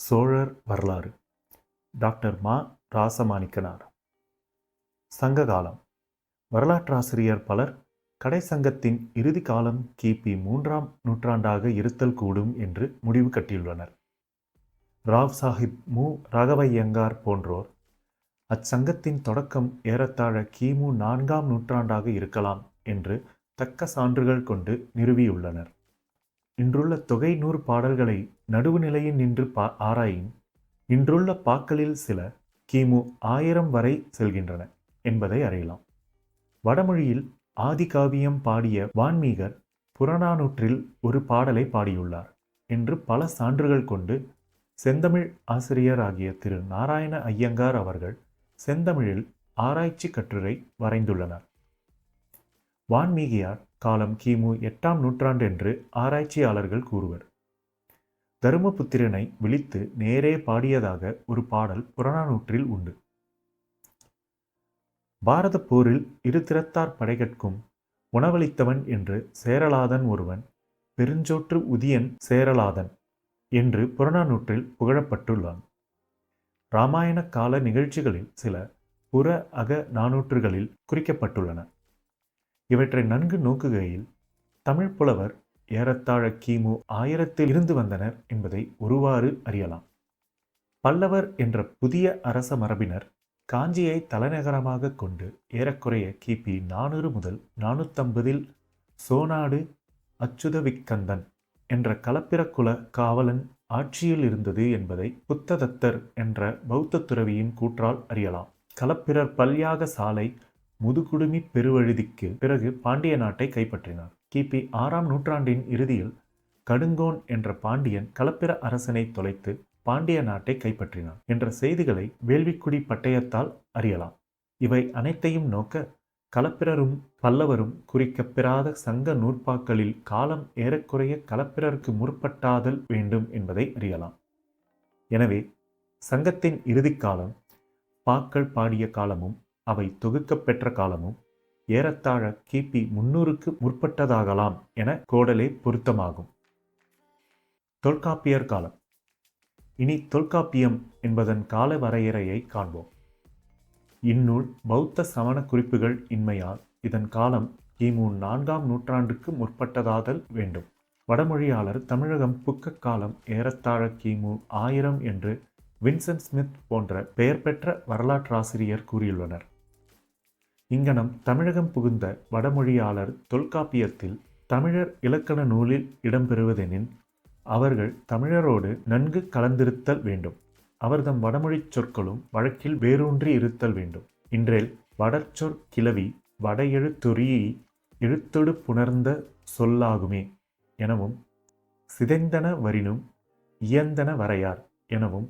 சோழர் வரலாறு. டாக்டர் மா. ராசமாணிக்கனார். சங்க காலம் வரலாற்றாசிரியர் பலர் கடைசங்கத்தின் இறுதி காலம் கிபி மூன்றாம் நூற்றாண்டாக இருத்தல் கூடும் என்று முடிவு கட்டியுள்ளனர். ராவ் சாஹிப் மு. ராகவையங்கார் போன்றோர் அச்சங்கத்தின் தொடக்கம் ஏறத்தாழ கிமு நான்காம் நூற்றாண்டாக இருக்கலாம் என்று தக்க சான்றுகள் கொண்டு நிறுவியுள்ளனர். இன்றுள்ள தொகை நூறு பாடல்களை நடுவுநிலையில் நின்று பா ஆராயின் இன்றுள்ள பாக்களில் சில கிமு ஆயிரம் வரை செல்கின்றன என்பதை அறியலாம். வடமொழியில் ஆதிகாவியம் பாடிய வான்மீகர் புறநானூற்றில் ஒரு பாடலை பாடியுள்ளார் என்று பல சான்றுகள் கொண்டு செந்தமிழ் ஆசிரியராகிய திரு. நாராயண ஐயங்கார் அவர்கள் செந்தமிழில் ஆராய்ச்சி கட்டுரை வரைந்துள்ளனர். வான்மீகியார் காலம் கிமு எட்டாம் நூற்றாண்டு என்று ஆராய்ச்சியாளர்கள் கூறுவர். தருமபுத்திரனை விழித்து நேரே பாடியதாக ஒரு பாடல் புறநானூற்றில் உண்டு. பாரத போரில் இரு திறத்தார் படைகட்கும் உணவளித்தவன் என்று சேரலாதன் ஒருவன் பெருஞ்சோற்று உதியன் சேரலாதன் என்று புறநானூற்றில் புகழப்பட்டுள்ளான். இராமாயண கால நிகழ்ச்சிகளில் சில புற அக நானூற்றுகளில் குறிக்கப்பட்டுள்ளன. இவற்றை நன்கு நோக்குகையில் தமிழ் புலவர் ஏறத்தாழ கிமு ஆயிரத்தில் இருந்து வந்தனர் என்பதை ஒருவாறு அறியலாம். பல்லவர் என்ற புதிய அரச மரபினர் காஞ்சியை தலைநகரமாக கொண்டு ஏறக்குறைய கிபி நானூறு முதல் நானூற்றம்பதில் சோனாடு அச்சுதவிக்கந்தன் என்ற கலப்பிரக்குல காவலன் ஆட்சியில் இருந்தது என்பதை புத்ததத்தர் என்ற பௌத்த துறவியின் கூற்றால் அறியலாம். கலப்பிரர் பல்யாக சாலை முதுகுடுமி பெருவழுதிக்கு பிறகு பாண்டிய நாட்டை கைப்பற்றினார். கிபி ஆறாம் நூற்றாண்டின் இறுதியில் கடுங்கோன் என்ற பாண்டியன் கலப்பிர அரசனை தொலைத்து பாண்டிய நாட்டை கைப்பற்றினான் என்ற செய்திகளை வேள்விக்குடி பட்டயத்தால் அறியலாம். இவை அனைத்தையும் நோக்க கலப்பிரரும் பல்லவரும் குறிக்கப்பெறாத சங்க நூற்பாக்களில் காலம் ஏறக்குறைய கலப்பிரருக்கு முற்பட்டாதல் வேண்டும் என்பதை அறியலாம். எனவே சங்கத்தின் இறுதிக் காலம் பாக்கள் பாடிய காலமும் அவை தொகுக்கப் பெற்ற காலமும் ஏறத்தாழ கிபி முன்னூறுக்கு முற்பட்டதாகலாம் என கோடலே பொருத்தமாகும். தொல்காப்பியர் காலம். இனி தொல்காப்பியம் என்பதன் கால வரையறையை காண்போம். இந்நூல் பௌத்த சமண குறிப்புகள் இன்மையால் இதன் காலம் கிமு நான்காம் நூற்றாண்டுக்கு முற்பட்டதாதல் வேண்டும். வடமொழியாளர் தமிழகம் புக்க காலம் ஏறத்தாழ கிமு ஆயிரம் என்று வின்சென்ட் ஸ்மித் போன்ற பெயர் பெற்ற வரலாற்றாசிரியர் கூறியுள்ளனர். இங்கனம் தமிழகம் புகுந்த வடமொழியாளர் தொல்காப்பியத்தில் தமிழர் இலக்கண நூலில் இடம்பெறுவதெனின் அவர்கள் தமிழரோடு நன்கு கலந்திருத்தல் வேண்டும். அவர்தம் வடமொழிச் சொற்களும் வழக்கில் வேரூன்றி இருத்தல் வேண்டும். இன்றேல் வடற்சொற் கிளவி வட எழுத்தொறியை எழுத்தொடு புணர்ந்த சொல்லாகுமே எனவும் சிதைந்தன வரினும் இயந்தன வரையார் எனவும்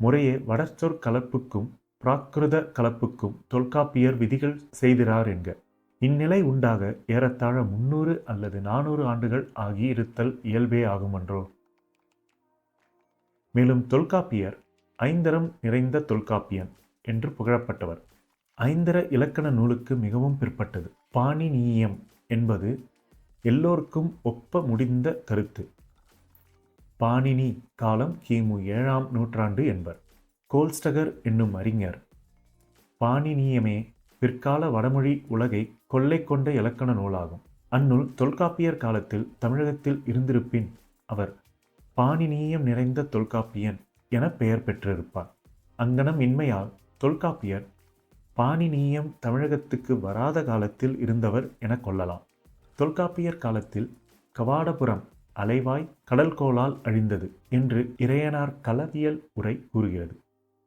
முறையே வடற்சொற் கலப்புக்கும் பிராகிருத கலப்புக்கும் தொல்காப்பியர் விதிகள் செய்திறார் என்க. இந்நிலை உண்டாக ஏறத்தாழ முன்னூறு அல்லது நானூறு ஆண்டுகள் ஆகி இருத்தல் இயல்பே ஆகுமன்றோ? மேலும் தொல்காப்பியர் ஐந்தரம் நிறைந்த தொல்காப்பியன் என்று புகழப்பட்டவர். ஐந்தர இலக்கண நூலுக்கு மிகவும் பிற்பட்டது. பாணினீயம் என்பது எல்லோருக்கும் ஒப்ப முடிந்த கருத்து. பாணினி காலம் கிமு ஏழாம் நூற்றாண்டு என்பர். கோல்ஸ்டகர் என்னும் அறிஞர். பாணினியமே பிற்கால வடமொழி உலகை கொள்ளை கொண்ட இலக்கண நூலாகும். அந்நூல் தொல்காப்பியர் காலத்தில் தமிழகத்தில் இருந்திருப்பின் அவர் பாணினியம் நிறைந்த தொல்காப்பியன் என பெயர் பெற்றிருப்பார். அங்கனம் இன்மையால் தொல்காப்பியர் பாணினியம் தமிழகத்துக்கு வராத காலத்தில் இருந்தவர் என கொள்ளலாம். தொல்காப்பியர் காலத்தில் கவாடபுரம் அலைவாய் கடல்கோளால் அழிந்தது என்று இறையனார் களவியல் உரை கூறுகிறது.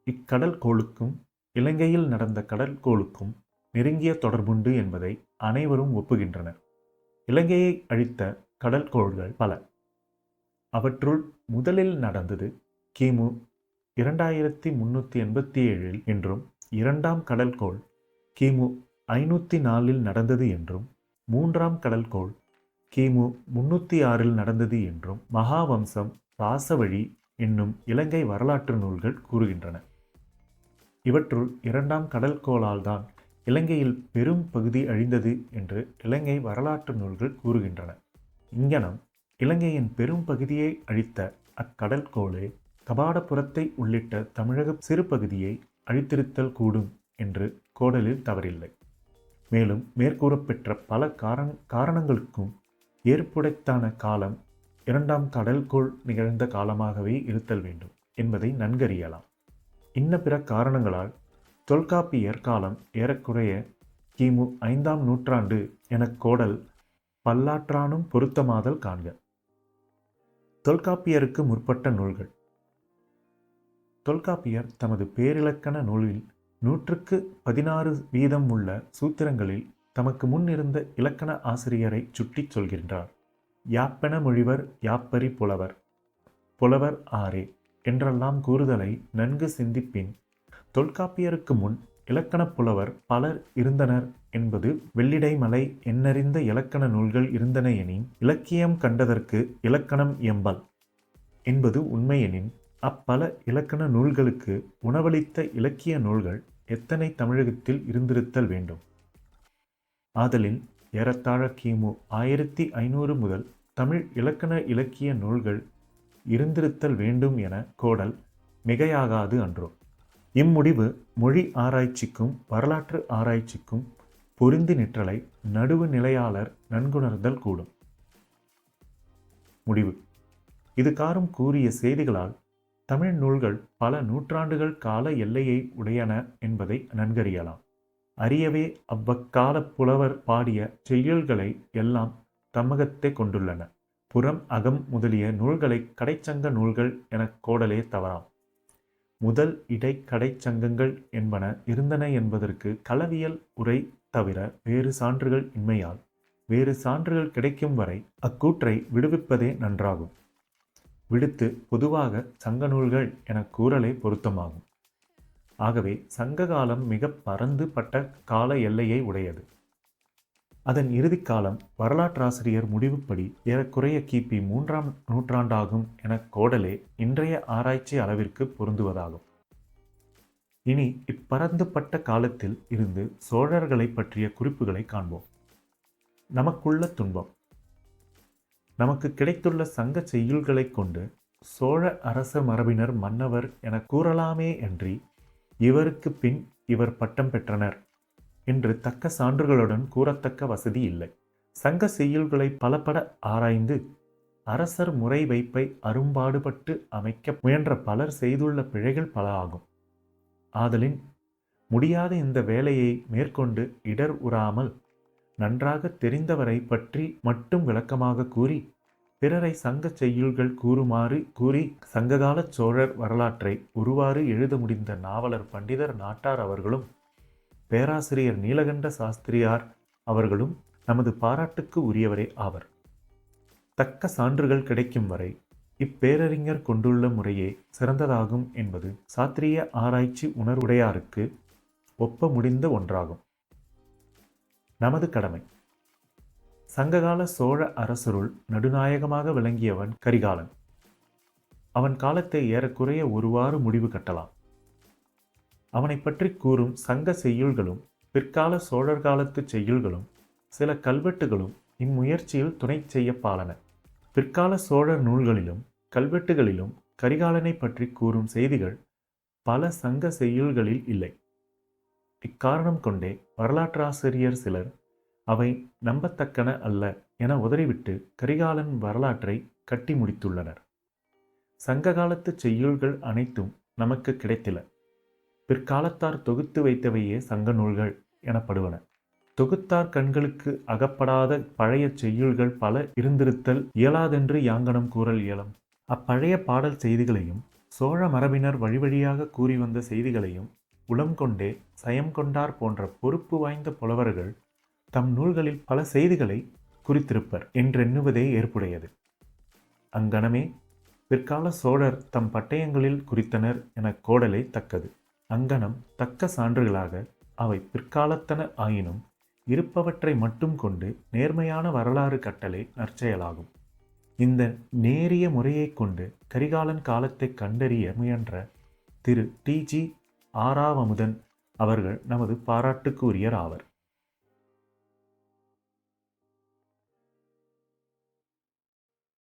இக்கடல் கோளுக்கும் இலங்கையில் நடந்த கடற்கோளுக்கும் நெருங்கிய தொடர்புண்டு என்பதை அனைவரும் ஒப்புகின்றனர். இலங்கையை அழித்த கடற்கோள்கள் பல. அவற்றுள் முதலில் நடந்தது கிமு இரண்டாயிரத்தி முன்னூற்றி எண்பத்தி ஏழில் என்றும் இரண்டாம் கடல்கோள் கிமு ஐநூற்றி நாலில் நடந்தது என்றும் மூன்றாம் கடல்கோள் கிமு முன்னூற்றி ஆறில் நடந்தது என்றும் மகாவம்சம் ராசவழி என்னும் இலங்கை வரலாற்று நூல்கள் கூறுகின்றன. இவற்றுள் இரண்டாம் கடல் தான் இலங்கையில் பெரும் பகுதி அழிந்தது என்று இலங்கை வரலாற்று நூல்கள் கூறுகின்றன. இங்கனம் இலங்கையின் பெரும் பகுதியை அழித்த அக்கடல்கோளே கபாடபுரத்தை உள்ளிட்ட தமிழக சிறு பகுதியை அழித்திருத்தல் கூடும் என்று கோடலில் தவறில்லை. மேலும் மேற்கூறப்பெற்ற பல காரண காரணங்களுக்கும் ஏற்புடைத்தான காலம் இரண்டாம் கடல்கோள் நிகழ்ந்த காலமாகவே இருத்தல் வேண்டும் என்பதை நன்கறியலாம். இன்ன பிற காரணங்களால் தொல்காப்பியர் காலம் ஏறக்குறைய கிமு ஐந்தாம் நூற்றாண்டு எனக் கோடல் பல்லாற்றானும் பொருத்தமாதல் காண்க. தொல்காப்பியருக்கு முற்பட்ட நூல்கள். தொல்காப்பியர் தமது பேரிலக்கண நூலில் நூற்றுக்கு பதினாறு வீதம் உள்ள சூத்திரங்களில் தமக்கு முன் இருந்த இலக்கண ஆசிரியரை சுட்டிச் சொல்கின்றார். யாப்பென மொழிவர் யாப்பரி புலவர். புலவர் ஆரே என்றெல்லாம் கூறுதலை நன்கு சிந்திப்பின் தொல்காப்பியருக்கு முன் இலக்கணப் புலவர் பலர் இருந்தனர் என்பது வெள்ளிடைமலை எண்ணறிந்த இலக்கண நூல்கள் இருந்தன எனின் இலக்கியம் கண்டதற்கு இலக்கணம் எம்பல் என்பது உண்மையெனின் அப்பல இலக்கண நூல்களுக்கு உணவளித்த இலக்கிய நூல்கள் எத்தனை தமிழகத்தில் இருந்திருத்தல் வேண்டும்? ஆதலின் ஏறத்தாழ கிமு ஆயிரத்தி ஐநூறு முதல் தமிழ் இலக்கண இலக்கிய நூல்கள் இருந்திருத்தல் வேண்டும் என கோடல் மிகையாகாது அன்றோ. இம்முடிவு மொழி ஆராய்ச்சிக்கும் வரலாற்று ஆராய்ச்சிக்கும் பொருந்தி நிற்றலை நடுவு நிலையாளர் நன்குணர்தல் கூடும். முடிவு. இது காரும் கூறிய செய்திகளால் தமிழ் நூல்கள் பல நூற்றாண்டுகள் கால எல்லையை உடையன என்பதை நன்கறியலாம். அறியவே அவ்வக்கால புலவர் பாடிய செய்யுள்களை எல்லாம் தம்மகத்தை கொண்டுள்ளன. புறம் அகம் முதலிய நூல்களை கடைச்சங்க நூல்கள் எனக் கோடலே தவறாம். முதல் இடை கடைச்சங்கங்கள் என்பன இருந்தன என்பதற்கு களவியல் உரை தவிர வேறு சான்றுகள் இன்மையால் வேறு சான்றுகள் கிடைக்கும் வரை அக்கூற்றை விடுவிப்பதே நன்றாகும். விடுத்து பொதுவாக சங்க நூல்கள் என கூறலே பொருத்தமாகும். ஆகவே சங்க காலம் மிக பரந்து பட்ட கால எல்லையை உடையது. அதன் இறுதிக் காலம் வரலாற்றாசிரியர் முடிவுப்படி ஏறக்குறைய கிபி மூன்றாம் நூற்றாண்டாகும் என கோடலே இன்றைய ஆராய்ச்சி அளவிற்கு பொருந்துவதாகும். இனி இப்பரந்துபட்ட காலத்தில் இருந்து சோழர்களை பற்றிய குறிப்புகளை காண்போம். நமக்குள்ள துன்பம். நமக்கு கிடைத்துள்ள சங்க செய்யுள்களைக் கொண்டு சோழ அரச மரபினர் மன்னவர் என கூறலாமே அன்றி இவருக்கு பின் இவர் பட்டம் பெற்றனர். என்று தக்க சான்றுகளுடன் கூறத்தக்க வசதி இல்லை. சங்க செய்யுள்களை பலபட ஆராய்ந்து அரசர் முறை வைப்பை அரும்பாடுபட்டு அமைக்க முயன்ற பலர் செய்துள்ள பிழைகள் பல ஆகும். ஆதலின் முடியாத இந்த வேலையை மேற்கொண்டு இடர் உறாமல் நன்றாக தெரிந்தவரை பற்றி மட்டும் விளக்கமாக கூறி பிறரை சங்க செய்யுள்கள் கூறுமாறு கூறி சங்ககால சோழர் வரலாற்றை உருவாறு எழுத முடிந்த நாவலர் பண்டிதர் நாட்டார் அவர்களும் பேராசிரியர் நீலகண்ட சாஸ்திரியார் அவர்களும் நமது பாராட்டுக்கு உரியவரே ஆவர். தக்க சான்றுகள் கிடைக்கும் வரை இப்பேரறிஞர் கொண்டுள்ள முறையே சிறந்ததாகும் என்பது சாத்திரிய ஆராய்ச்சி உணர்வுடையாருக்கு ஒப்ப முடிந்த ஒன்றாகும். நமது கடமை. சங்ககால சோழ அரசருள் நடுநாயகமாக விளங்கியவன் கரிகாலன். அவன் காலத்தை ஏறக்குறைய ஒருவாறு முடிவு கட்டலாம். அவனை பற்றி கூறும் சங்க செய்யுள்களும் பிற்கால சோழர் காலத்து செய்யுள்களும் சில கல்வெட்டுகளும் இம்முயற்சியில் துணை செய்யப்பாலன. பிற்கால சோழர் நூல்களிலும் கல்வெட்டுகளிலும் கரிகாலனை பற்றி கூறும் செய்திகள் பல சங்க செய்யுள்களில் இல்லை. இக்காரணம் கொண்டே வரலாற்றாசிரியர் சிலர் அவை நம்பத்தக்கன அல்ல என உதறிவிட்டு கரிகாலன் வரலாற்றை கட்டி முடித்துள்ளனர். சங்க காலத்து செய்யுள்கள் அனைத்தும் நமக்கு கிடைத்தில. பிற்காலத்தார் தொகுத்து வைத்தவையே சங்க நூல்கள் எனப்படுவன. தொகுத்தார் கண்களுக்கு அகப்படாத பழைய செய்யுள்கள் பல இருந்திருத்தல் இயலாதென்று யாங்கனம் கூறல் இயலும். அப்பழைய பாடல் செய்திகளையும் சோழ மரபினர் வழி வழியாக கூறி வந்த செய்திகளையும் உளம் கொண்டே சயம் கொண்டார் போன்ற பொறுப்பு வாய்ந்த புலவர்கள் தம் நூல்களில் பல செய்திகளை குறித்திருப்பர் என்றெண்ணுவதே ஏற்புடையது. அங்கனமே பிற்கால சோழர் தம் பட்டயங்களில் குறித்தனர் என கோடலே தக்கது. அங்கனம் தக்க சான்றுகளாக அவை பிற்காலத்தன ஆயினும் இருப்பவற்றை மட்டும் கொண்டு நேர்மையான வரலாறு கட்டளை நற்செயலாகும். இந்த நேரிய முறையைக் கொண்டு கரிகாலன் காலத்தை கண்டறிய முயன்ற திரு டி ஜி ஆறாவமுதன் அவர்கள் நமது பாராட்டுக்குரியர் ஆவர்